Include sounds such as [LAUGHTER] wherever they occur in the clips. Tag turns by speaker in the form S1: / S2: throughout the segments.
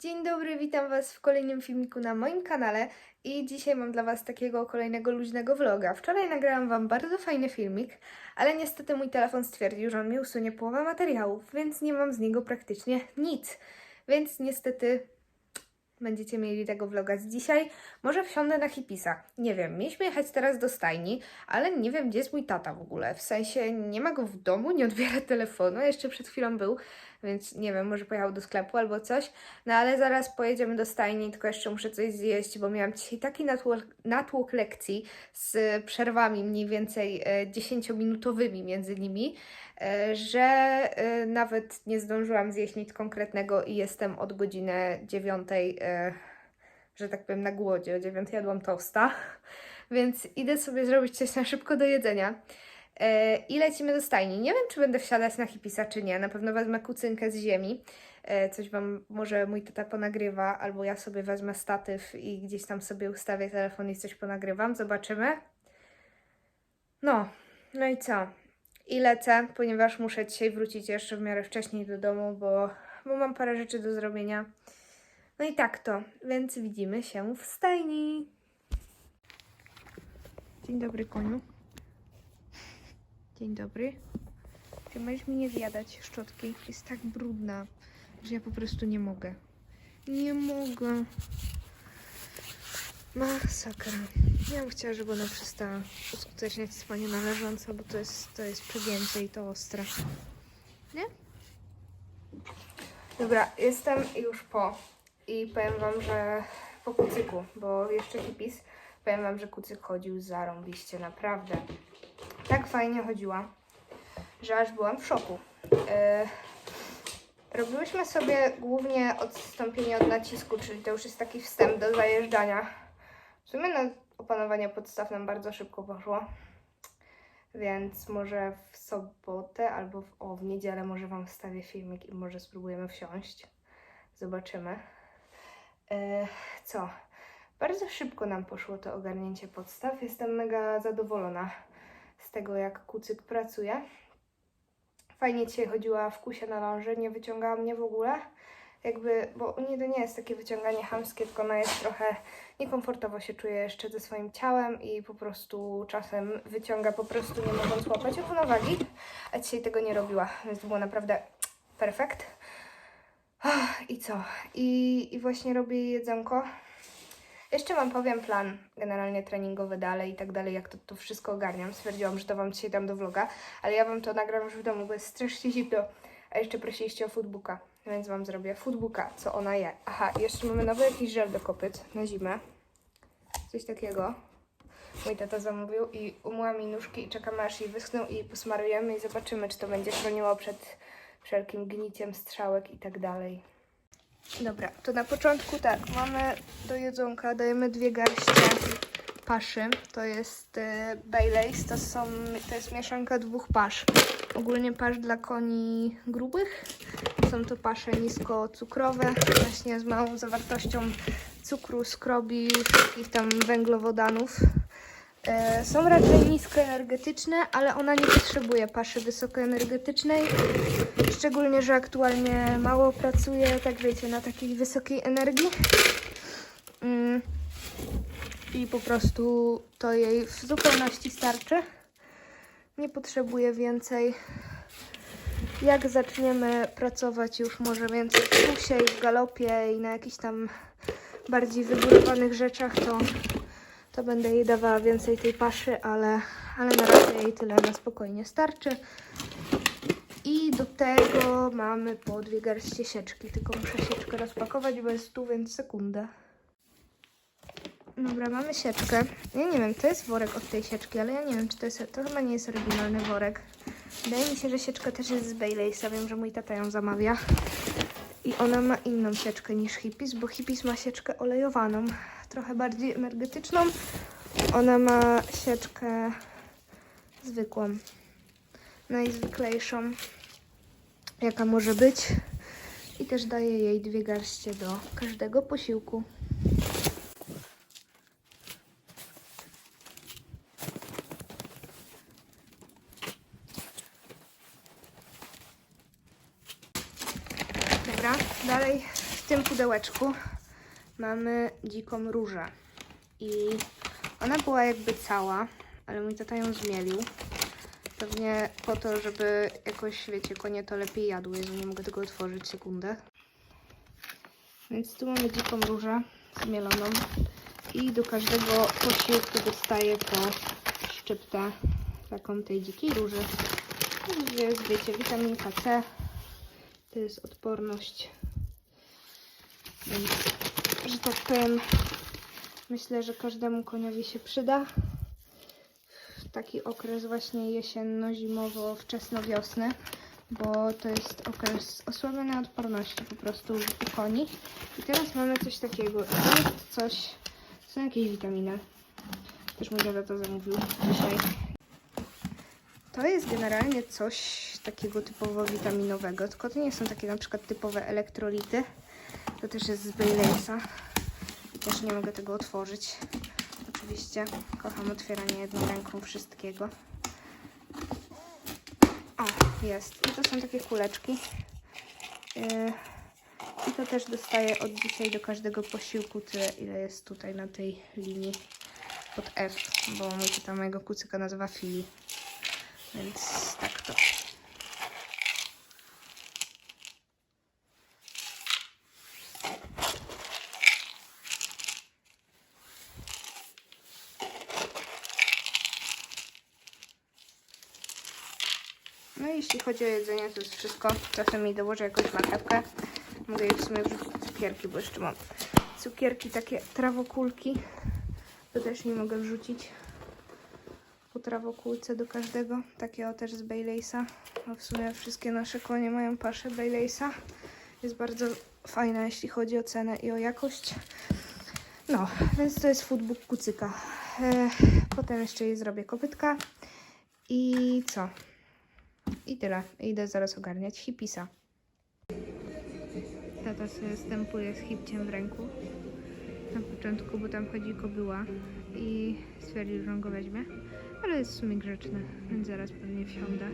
S1: Dzień dobry, witam Was w kolejnym filmiku na moim kanale i dzisiaj mam dla Was takiego kolejnego luźnego vloga. Wczoraj nagrałam Wam bardzo fajny filmik, ale niestety mój telefon stwierdził, że on mi usunie połowę materiałów, więc nie mam z niego praktycznie nic. Więc niestety będziecie mieli tego vloga z dzisiaj. Może wsiądę na hipisa. Nie wiem, mieliśmy jechać teraz do stajni, ale nie wiem, gdzie jest mój tata w ogóle. W sensie nie ma go w domu, nie odbiera telefonu, jeszcze przed chwilą był, więc nie wiem, może pojechał do sklepu albo coś. No ale zaraz pojedziemy do stajni, tylko jeszcze muszę coś zjeść, bo miałam dzisiaj taki natłok, natłok lekcji z przerwami mniej więcej e, 10-minutowymi między nimi, e, że e, nawet nie zdążyłam zjeść nic konkretnego i jestem od godziny 9, e, że tak powiem, na głodzie. O 9 jadłam tosta, [LAUGHS] więc idę sobie zrobić coś na szybko do jedzenia. E, I lecimy do stajni. Nie wiem, czy będę wsiadać na hipisa, czy nie. Na pewno wezmę kucynkę z ziemi. E, Coś Wam może mój tata ponagrywa, albo ja sobie wezmę statyw i gdzieś tam sobie ustawię telefon i coś ponagrywam. Zobaczymy. No, no i co? I lecę, ponieważ muszę dzisiaj wrócić jeszcze w miarę wcześniej do domu, bo, bo mam parę rzeczy do zrobienia. No i tak to, więc widzimy się w stajni. Dzień dobry, koniu. Dzień dobry. Czy możesz mi nie zjadać szczotki? Jest tak brudna, że ja po prostu nie mogę. Nie mogę. Masakra. Ja bym chciała, żeby ona przestała uskuteczniać spanie należąco, bo to jest, to jest przegięte i to ostre. Nie? Dobra, jestem już po. I powiem wam, że po kucyku, bo jeszcze hipis. Powiem wam, że kucyk chodził zarąbiście, naprawdę. Tak fajnie chodziła, że aż byłam w szoku. E, robiłyśmy sobie głównie odstąpienie od nacisku, czyli to już jest taki wstęp do zajeżdżania. W sumie na opanowanie podstaw nam bardzo szybko poszło. Więc może w sobotę albo w, o, w niedzielę może Wam wstawię filmik i może spróbujemy wsiąść. Zobaczymy. E, co? Bardzo szybko nam poszło to ogarnięcie podstaw. Jestem mega zadowolona z tego, jak kucyk pracuje. Fajnie dzisiaj chodziła w kusie na ląży, nie wyciągała mnie w ogóle. Jakby, bo u niej to nie jest takie wyciąganie chamskie, tylko ona jest trochę niekomfortowo się czuje jeszcze ze swoim ciałem i po prostu czasem wyciąga po prostu nie mogąc łapać równowagi, a dzisiaj tego nie robiła, więc było naprawdę perfekt. I co? I, I właśnie robię jedzonko. Jeszcze Wam powiem plan generalnie treningowy dalej i tak dalej, jak to, to wszystko ogarniam. Stwierdziłam, że to Wam dzisiaj dam do vloga, ale ja Wam to nagram już w domu, bo jest strasznie zimno. A jeszcze prosiliście o foodbooka, więc Wam zrobię foodbooka, co ona je. Aha, jeszcze mamy nowy jakiś żel do kopyt na zimę. Coś takiego. Mój tata zamówił i umyła mi nóżki i czekamy aż jej wyschną i posmarujemy i zobaczymy, czy to będzie chroniło przed wszelkim gniciem strzałek i tak dalej. Dobra, to na początku tak, mamy do jedzonka, dajemy dwie garście paszy. To jest e, Baileys, to, są, to jest mieszanka dwóch pasz. Ogólnie pasz dla koni grubych. Są to pasze niskocukrowe, właśnie z małą zawartością cukru, skrobi, wszystkich tam węglowodanów. E, są raczej niskoenergetyczne, ale ona nie potrzebuje paszy wysokoenergetycznej. Szczególnie, że aktualnie mało pracuje, tak wiecie, na takiej wysokiej energii. Mm. I po prostu to jej w zupełności starczy. Nie potrzebuje więcej. Jak zaczniemy pracować już może więcej w kusie i w galopie i na jakichś tam bardziej wygórowanych rzeczach, to, to będę jej dawała więcej tej paszy, ale, ale na razie jej tyle na spokojnie starczy. I do tego mamy po dwie garście sieczki, tylko muszę sieczkę rozpakować, bo jest tu, więc sekundę. Dobra, mamy sieczkę. Ja nie wiem, to jest worek od tej sieczki, ale ja nie wiem, czy to jest, to chyba nie jest oryginalny worek. Wydaje mi się, że sieczka też jest z Baileysa, wiem, że mój tata ją zamawia. I ona ma inną sieczkę niż Hippies, bo Hippies ma sieczkę olejowaną, trochę bardziej energetyczną. Ona ma sieczkę zwykłą, najzwyklejszą, jaka może być. I też daję jej dwie garście do każdego posiłku. Dobra, dalej tym pudełeczku mamy dziką różę. I ona była jakby cała, ale mój tata ją zmielił. Pewnie po to, żeby jakoś, wiecie, konie to lepiej jadły. Jezu, nie mogę tego otworzyć, sekundę. Więc tu mamy dziką różę zmieloną i do każdego posiłku dostaję po szczyptę taką tej dzikiej róży. Tu Jest, wiecie, witaminka C. To jest odporność. Więc, tak powiem, myślę, że każdemu koniowi się przyda. W taki okres właśnie jesienno-zimowo-wczesnowiosny, bo to jest okres osłabionej odporności po prostu u koni. I teraz mamy coś takiego. To jest coś, są jakieś witaminy. Też mój tata to zamówił dzisiaj. To jest generalnie coś takiego typowo witaminowego, tylko to nie są takie na przykład typowe elektrolity. To też jest z Baileysa. Też nie mogę tego otworzyć. Oczywiście kocham otwieranie jedną ręką wszystkiego. O, jest. I to są takie kuleczki. Yy, I to też dostaję od dzisiaj do każdego posiłku tyle, ile jest tutaj na tej linii pod F, bo mój tata mojego kucyka nazywa Fili. Więc tak to. Chodzi o jedzenie, to jest wszystko. Czasem mi dołożę jakąś marchewkę. Mogę je w sumie wrzucić cukierki, bo jeszcze mam cukierki, takie trawokulki. To też nie mogę wrzucić po trawokulce do każdego. Takie o też z Baileysa. No w sumie wszystkie nasze konie mają paszę Baileysa. Jest bardzo fajna, jeśli chodzi o cenę i o jakość. No, więc to jest foodbook kucyka. E, potem jeszcze jej zrobię kopytka. I co? I tyle. Idę zaraz ogarniać hipisa. Tata sobie stępuje z hipciem w ręku. Na początku, bo tam chodzi kobyła i stwierdził, że on go weźmie. Ale jest w sumie grzeczny, więc zaraz pewnie wsiądę.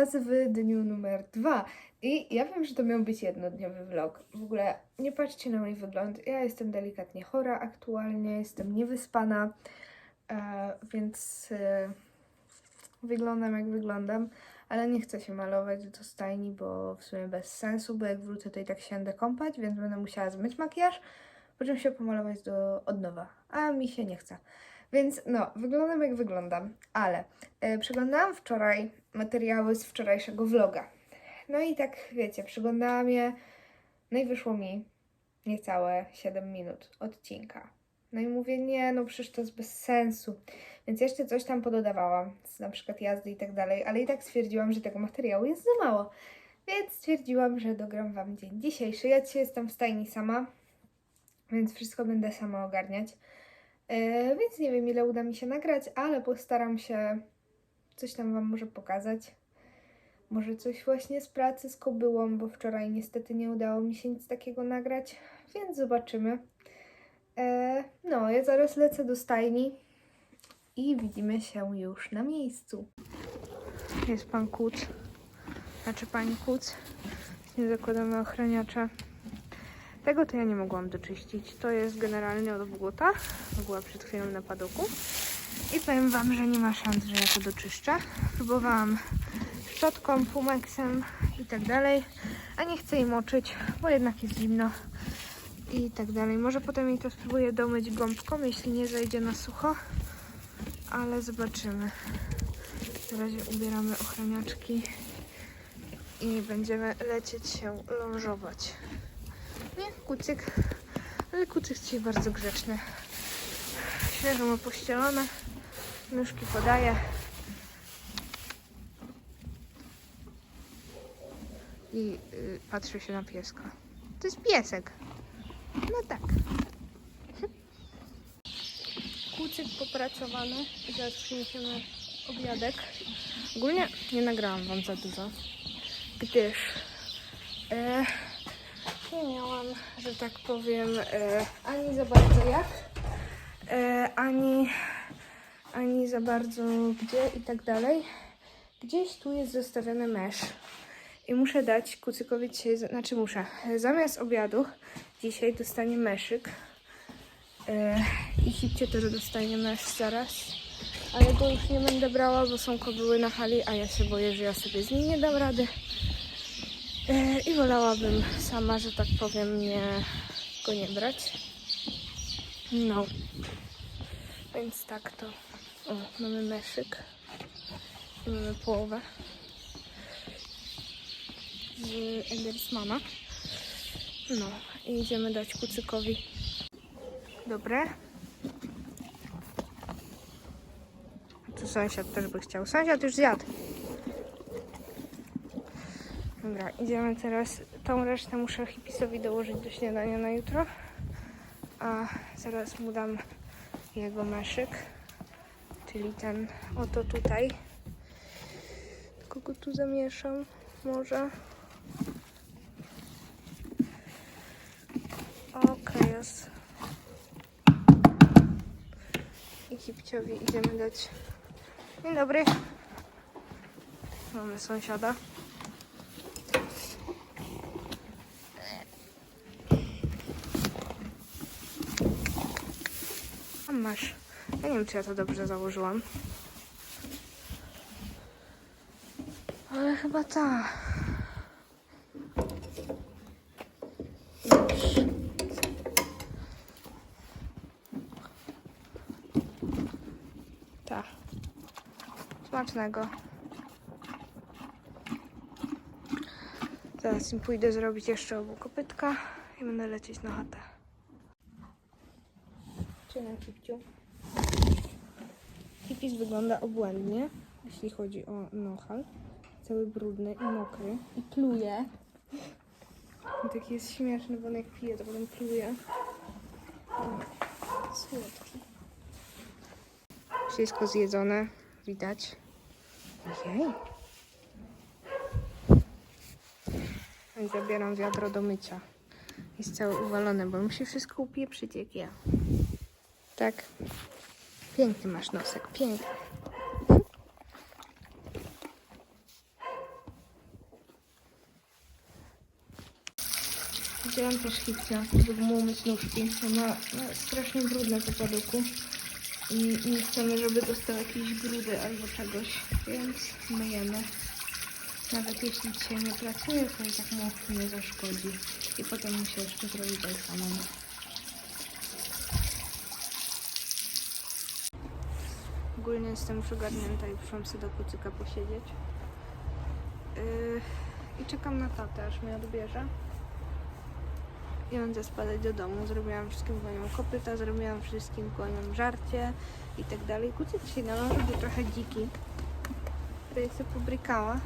S1: Was w dniu numer dwa. I ja wiem, że to miał być jednodniowy vlog. W ogóle nie patrzcie na mój wygląd. Ja jestem delikatnie chora aktualnie, jestem niewyspana. e, więc e, wyglądam jak wyglądam, ale nie chcę się malować do stajni, bo w sumie bez sensu, bo jak wrócę to i tak się będę kąpać, więc będę musiała zmyć makijaż, po czym się pomalować do, od nowa, a mi się nie chce. Więc no, wyglądam jak wyglądam, ale e, przeglądałam wczoraj materiały z wczorajszego vloga. No i tak wiecie, przeglądałam je, no i wyszło mi niecałe 7 minut odcinka. No i mówię, nie, no przecież to jest bez sensu. Więc jeszcze coś tam pododawałam, na przykład jazdy i tak dalej, ale i tak stwierdziłam, że tego materiału jest za mało. Więc stwierdziłam, że dogram Wam dzień dzisiejszy. Ja dzisiaj jestem w stajni sama, więc wszystko będę sama ogarniać. E, więc nie wiem, ile uda mi się nagrać, ale postaram się coś tam Wam może pokazać. Może coś właśnie z pracy z kobyłą, bo wczoraj niestety nie udało mi się nic takiego nagrać, więc zobaczymy. E, no, ja zaraz lecę do stajni i widzimy się już na miejscu. Jest pan Kuc, znaczy pani Kuc. Nie zakładamy ochraniacza. Tego to ja nie mogłam doczyścić. To jest generalnie od błota. Była przed chwilą na padoku. I powiem wam, że nie ma szans, że ja to doczyszczę. Próbowałam szczotką, pumeksem i tak dalej, a nie chcę jej moczyć, bo jednak jest zimno i tak dalej. Może potem jej to spróbuję domyć gąbką, jeśli nie zejdzie na sucho, ale zobaczymy. Na razie ubieramy ochraniaczki i będziemy lecieć się lążować. Nie, kucyk, ale kucyk dzisiaj bardzo grzeczny. Świeżo ma pościelone, nóżki podaje. i y, patrzy się na pieska. To jest piesek. No tak. Kucyk popracowany i teraz przyniesiemy obiadek. Ogólnie nie nagrałam wam za dużo, gdyż e, nie miałam, że tak powiem, e, ani za bardzo jak, e, ani, ani za bardzo gdzie i tak dalej. Gdzieś tu jest zostawiony mesz. I muszę dać kucykowi dzisiaj, znaczy muszę, zamiast obiadu dzisiaj dostanie meszyk. Yy, I hipcie też dostanie mesz zaraz. Ale go już nie będę brała, bo są kobyły na hali, a ja się boję, że ja sobie z nim nie dam rady. Yy, I wolałabym sama, że tak powiem, nie, go nie brać. No. Więc tak to. O, mamy meszyk. I mamy połowę z Endersmana. No i idziemy dać kucykowi. Dobre. Tu sąsiad też by chciał. Sąsiad już zjadł. Dobra, idziemy teraz. Tą resztę muszę hipisowi dołożyć do śniadania na jutro. A zaraz mu dam jego meszyk. Czyli ten oto tutaj. Tylko go tu zamieszam. Może. Okej, jest. I hipciowi idziemy dać. Dzień dobry. Mamy sąsiada. A masz. Nie wiem, czy ja to dobrze założyłam. Ale chyba ta. Ta. Smacznego. Zaraz im pójdę zrobić jeszcze obu kopytka i będę lecieć na chatę. Czy na kipciu? Kipis wygląda obłędnie, jeśli chodzi o nohal. Cały brudny i mokry. I pluje. I taki jest śmieszny, bo on jak pije, to potem pluje. Słodki. Wszystko zjedzone, widać. Jej. I zabieram wiadro do mycia. Jest cały uwalony, bo musi wszystko upieprzyć jak ja. Tak. Piękny masz nosek, piękny. Wzięłam też hipcia, żeby mu umyć nóżki. Ona ma strasznie brudne po padoku. I nie chcemy, żeby dostał jakieś brudy albo czegoś, więc myjemy. Nawet jeśli dzisiaj nie pracuje, to i tak mu nie zaszkodzi. I potem mu się jeszcze zrobi tak samo. Ogólnie jestem już ogarnięta i przyszłam sobie do kucyka posiedzieć. Yy, I czekam na tatę, aż mnie odbierze. I będę spadać do domu. Zrobiłam wszystkim koniom kopyta, zrobiłam wszystkim koniom żarcie i tak dalej. Kucyk dzisiaj nalążył był trochę dziki. Tutaj sobie pobrykała.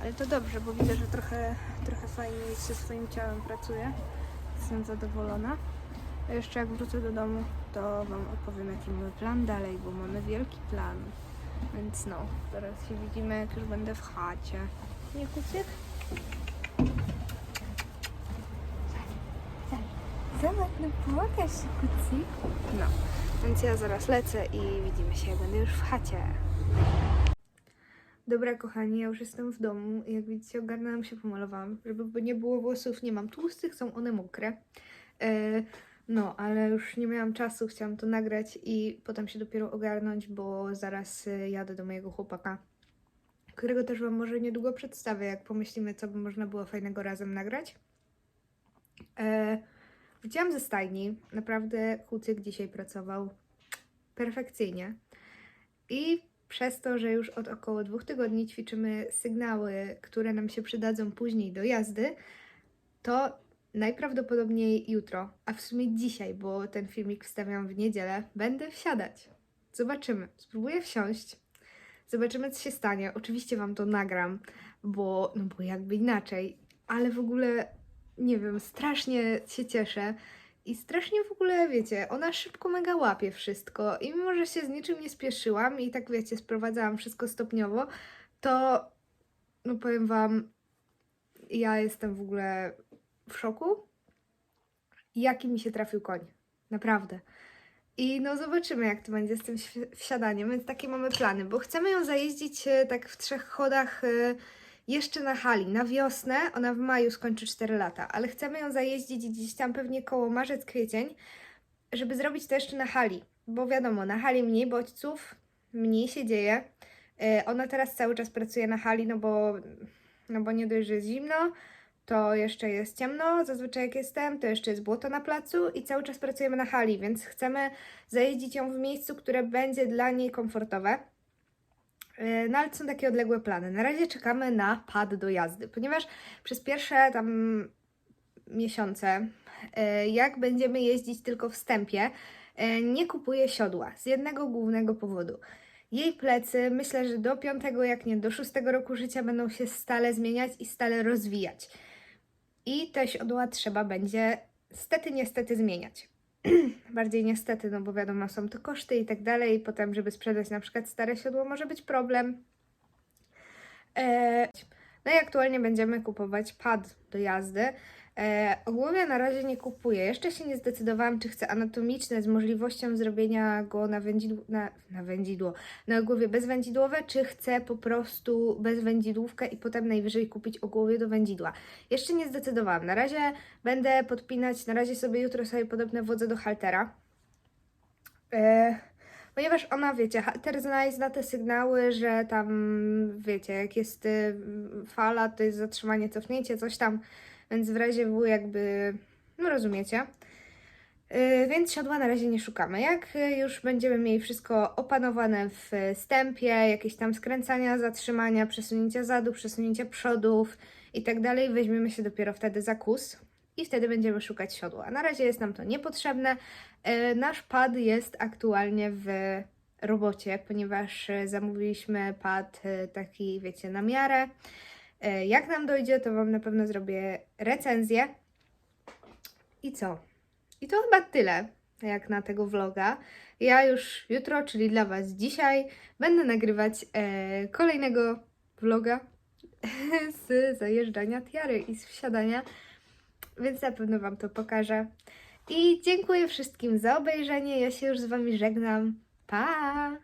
S1: Ale to dobrze, bo widzę, że trochę, trochę fajniej ze swoim ciałem pracuje. Jestem zadowolona. Jeszcze jak wrócę do domu, to Wam opowiem, jaki mamy plan dalej, bo mamy wielki plan. Więc no, teraz się widzimy, jak już będę w chacie. Nie kucyk? Zobacz, no płakasz się, kucyk. No, więc ja zaraz lecę i widzimy się, jak będę już w chacie. Dobra, kochani, ja już jestem w domu jak widzicie, ogarnęłam się, pomalowałam, żeby nie było włosów, nie mam tłustych, są one mokre. E, no, ale już nie miałam czasu, chciałam to nagrać i potem się dopiero ogarnąć, bo zaraz e, jadę do mojego chłopaka, którego też Wam może niedługo przedstawię, jak pomyślimy, co by można było fajnego razem nagrać. E, ze stajni, naprawdę Kucyk dzisiaj pracował perfekcyjnie i przez to, że już od około dwóch tygodni ćwiczymy sygnały, które nam się przydadzą później do jazdy, to najprawdopodobniej jutro, a w sumie dzisiaj, bo ten filmik wstawiam w niedzielę, będę wsiadać. Zobaczymy. Spróbuję wsiąść. Zobaczymy, co się stanie. Oczywiście Wam to nagram, bo, no bo jakby inaczej. Ale w ogóle, nie wiem, strasznie się cieszę. I strasznie w ogóle, wiecie, ona szybko mega łapie wszystko. I mimo, że się z niczym nie spieszyłam i tak, wiecie, sprowadzałam wszystko stopniowo, to, no powiem Wam, ja jestem w ogóle w szoku, jaki mi się trafił koń. Naprawdę. I no zobaczymy, jak to będzie z tym wsi- wsiadaniem, więc takie mamy plany, bo chcemy ją zajeździć e, tak w trzech chodach e, jeszcze na hali, na wiosnę, ona w maju skończy 4 lata, ale chcemy ją zajeździć gdzieś tam pewnie koło marzec, kwiecień, żeby zrobić to jeszcze na hali, bo wiadomo, na hali mniej bodźców, mniej się dzieje. E, Ona teraz cały czas pracuje na hali, no bo, no bo nie dość, że jest zimno, to jeszcze jest ciemno, zazwyczaj jak jestem, to jeszcze jest błoto na placu i cały czas pracujemy na hali, więc chcemy zajeździć ją w miejscu, które będzie dla niej komfortowe. Yy, No ale są takie odległe plany. Na razie czekamy na pad do jazdy, ponieważ przez pierwsze tam miesiące, yy, jak będziemy jeździć tylko w stępie, yy, nie kupuję siodła z jednego głównego powodu. Jej plecy, myślę, że do piątego, jak nie do szóstego roku życia będą się stale zmieniać i stale rozwijać. I te siodła trzeba będzie stety, niestety zmieniać. [CLEARS THROAT] Bardziej niestety, no bo wiadomo, są to koszty i tak dalej. Potem, żeby sprzedać na przykład stare siodło, może być problem. E, no i aktualnie będziemy kupować pad do jazdy. E, ogólnie na razie nie kupuję. Jeszcze się nie zdecydowałam, czy chcę anatomiczne z możliwością zrobienia go na wędzidło, na, na wędzidło, na ogłowie bezwędzidłowe, czy chcę po prostu bezwędzidłówkę i potem najwyżej kupić ogłowie do wędzidła. Jeszcze nie zdecydowałam. Na razie będę podpinać, na razie sobie jutro sobie podobne wodze do haltera. E, ponieważ ona, wiecie, halter zna, zna te sygnały, że tam, wiecie, jak jest y, fala, to jest zatrzymanie, cofnięcie, coś tam, więc w razie W jakby, no rozumiecie. Y, Więc siodła na razie nie szukamy. Jak y, już będziemy mieli wszystko opanowane w stępie, jakieś tam skręcania, zatrzymania, przesunięcia zadu, przesunięcia przodów i tak dalej, weźmiemy się dopiero wtedy za kus i wtedy będziemy szukać siodła. Na razie jest nam to niepotrzebne. Y, Nasz pad jest aktualnie w robocie, ponieważ zamówiliśmy pad taki, wiecie, na miarę. Y, Jak nam dojdzie, to Wam na pewno zrobię recenzję. I co? I to chyba tyle, jak na tego vloga. Ja już jutro, czyli dla Was dzisiaj, będę nagrywać e, kolejnego vloga [LAUGHS] z zajeżdżania tiary i z wsiadania, więc na pewno Wam to pokażę. I dziękuję wszystkim za obejrzenie. Ja się już z Wami żegnam. Pa!